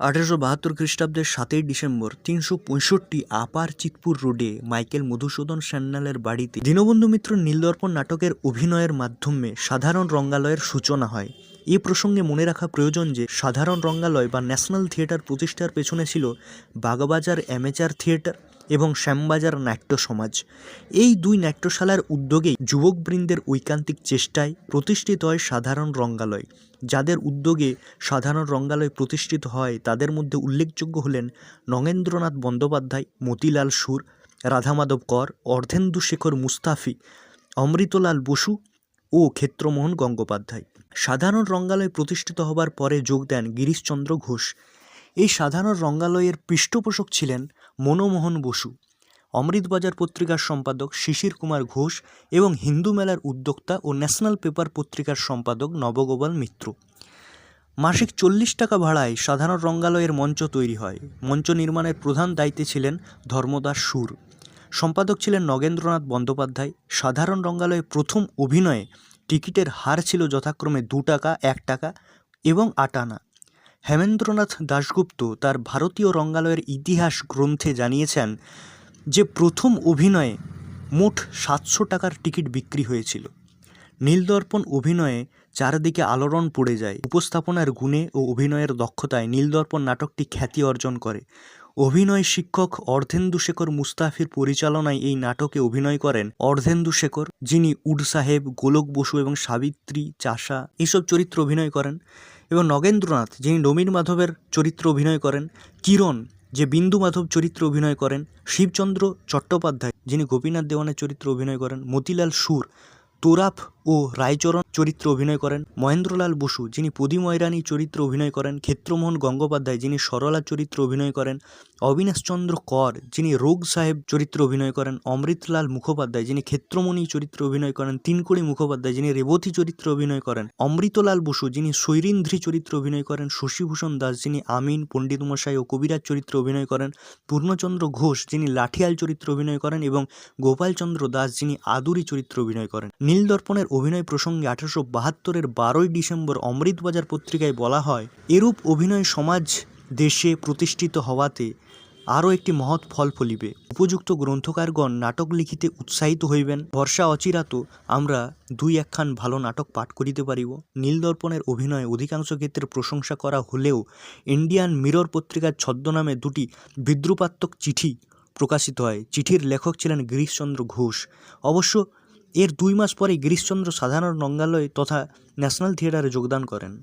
আঠেরোশো বাহাত্তর খ্রিস্টাব্দের সাতই ডিসেম্বর তিনশো পঁয়ষট্টি আপার চিতপুর রোডে মাইকেল মধুসূদন সান্যালের বাড়িতে দীনবন্ধু মিত্র নীলদর্পণ নাটকের অভিনয়ের মাধ্যমে সাধারণ রঙ্গালয়ের সূচনা হয়। এ প্রসঙ্গে মনে রাখা প্রয়োজন যে, সাধারণ রঙ্গালয় বা ন্যাশনাল থিয়েটার প্রতিষ্ঠার পেছনে ছিল বাগবাজার অ্যামেচার থিয়েটার এবং শ্যামবাজার নাট্য সমাজ। এই দুই নাট্যশালার উদ্যোগেই যুবকবৃন্দের ঐকান্তিক চেষ্টায় প্রতিষ্ঠিত হয় সাধারণ রঙ্গালয়। যাদের উদ্যোগে সাধারণ রঙ্গালয় প্রতিষ্ঠিত হয়, তাদের মধ্যে উল্লেখযোগ্য হলেন নগেন্দ্রনাথ বন্দ্যোপাধ্যায়, মতিলাল সুর, রাধামাধব কর, অর্ধেন্দু শেখর মুস্তাফি, অমৃতলাল বসু ও ক্ষেত্রমোহন গঙ্গোপাধ্যায়। সাধারণ রঙ্গালয় প্রতিষ্ঠিত হবার পরে যোগ দেন গিরিশচন্দ্র ঘোষ। এই সাধারণ রঙ্গালয়ের পৃষ্ঠপোষক ছিলেন মনোমোহন বসু, অমৃতবাজার পত্রিকার সম্পাদক শিশির কুমার ঘোষ এবং হিন্দু মেলার উদ্যোক্তা ও ন্যাশনাল পেপার পত্রিকার সম্পাদক নবগোপাল মিত্র। মাসিক চল্লিশ টাকা ভাড়ায় সাধারণ রঙ্গালয়ের মঞ্চ তৈরি হয়। মঞ্চ নির্মাণের প্রধান দায়িত্বে ছিলেন ধর্মদাস সুর। সম্পাদক ছিলেন নগেন্দ্রনাথ বন্দ্যোপাধ্যায়। সাধারণ রঙ্গালয়ে প্রথম অভিনয়ে টিকিটের হার ছিল যথাক্রমে দু টাকা, এক টাকা এবং আট আনা। হেমেন্দ্রনাথ দাশগুপ্ত তার ভারতীয় রঙ্গালয়ের ইতিহাস গ্রন্থে জানিয়েছেন যে প্রথম অভিনয়ে মোট সাতশো টাকার টিকিট বিক্রি হয়েছিল। নীলদর্পণ অভিনয়ে চারদিকে আলোড়ন পড়ে যায়। উপস্থাপনার গুণে ও অভিনয়ের দক্ষতায় নীলদর্পণ নাটকটি খ্যাতি অর্জন করে। অভিনয় শিক্ষক অর্ধেন্দু শেখর মুস্তাফির পরিচালনায় এই নাটকে অভিনয় করেন অর্ধেন্দু শেখর, যিনি উড সাহেব, গোলক বসু এবং সাবিত্রী চাষা এইসব চরিত্র অভিনয় করেন এবং নগেন্দ্রনাথ, যিনি নবীন মাধবের চরিত্র অভিনয় করেন, কিরণ, যে বিন্দু মাধব চরিত্র অভিনয় করেন, শিবচন্দ্র চট্টোপাধ্যায়, যিনি গোপীনাথ দেওয়ানের চরিত্র অভিনয় করেন, মতিলাল সুর তোরাফ ও রায়চরণ চরিত্র অভিনয় করেন মহেন্দ্রলাল বসু যিনি পদিময়রানী চরিত্র অভিনয় করেন ক্ষেত্রমোহন গঙ্গোপাধ্যায় যিনি সরলা চরিত্র অভিনয় করেন অবিনাশচন্দ্র কর যিনি রোগ সাহেব চরিত্র অভিনয় করেন অমৃতলাল মুখোপাধ্যায় যিনি ক্ষেত্রমণি চরিত্র অভিনয় করেন তিনকড়ি মুখোপাধ্যায় যিনি রেবতী চরিত্র অভিনয় করেন অমৃতলাল বসু যিনি শৈরিন্দ্রী চরিত্র অভিনয় করেন শশীভূষণ দাস যিনি আমিন পণ্ডিত মশাই ও কবিরাজ চরিত্র অভিনয় করেন পূর্ণচন্দ্র ঘোষ যিনি লাঠিয়াল চরিত্র অভিনয় করেন এবং গোপালচন্দ্র দাস যিনি আদুরি চরিত্র অভিনয় করেন নীল নীলদর্পণের অভিনয় প্রসঙ্গে আঠারোশো বাহাত্তরের বারোই ডিসেম্বর অমৃতবাজার পত্রিকায় বলা হয়, এরূপ অভিনয় সমাজ দেশে প্রতিষ্ঠিত হওয়াতে আরও একটি মহৎ ফল ফলিবে। উপযুক্ত গ্রন্থকারগণ নাটক লিখিতে উৎসাহিত হইবেন। বর্ষা অচিরাত আমরা দুই একখান ভালো নাটক পাঠ করিতে পারিব। নীলদর্পণের অভিনয় অধিকাংশ ক্ষেত্রে প্রশংসা করা হলেও ইন্ডিয়ান মিরর পত্রিকার ছদ্মনামে দুটি বিদ্রুপাত্মক চিঠি প্রকাশিত হয়। চিঠির লেখক ছিলেন গিরিশচন্দ্র ঘোষ। অবশ্য এর দুই মাস পরেই গিরিশচন্দ্র সাধারণ রঙ্গালয় তথা ন্যাশনাল থিয়েটারে যোগদান করেন।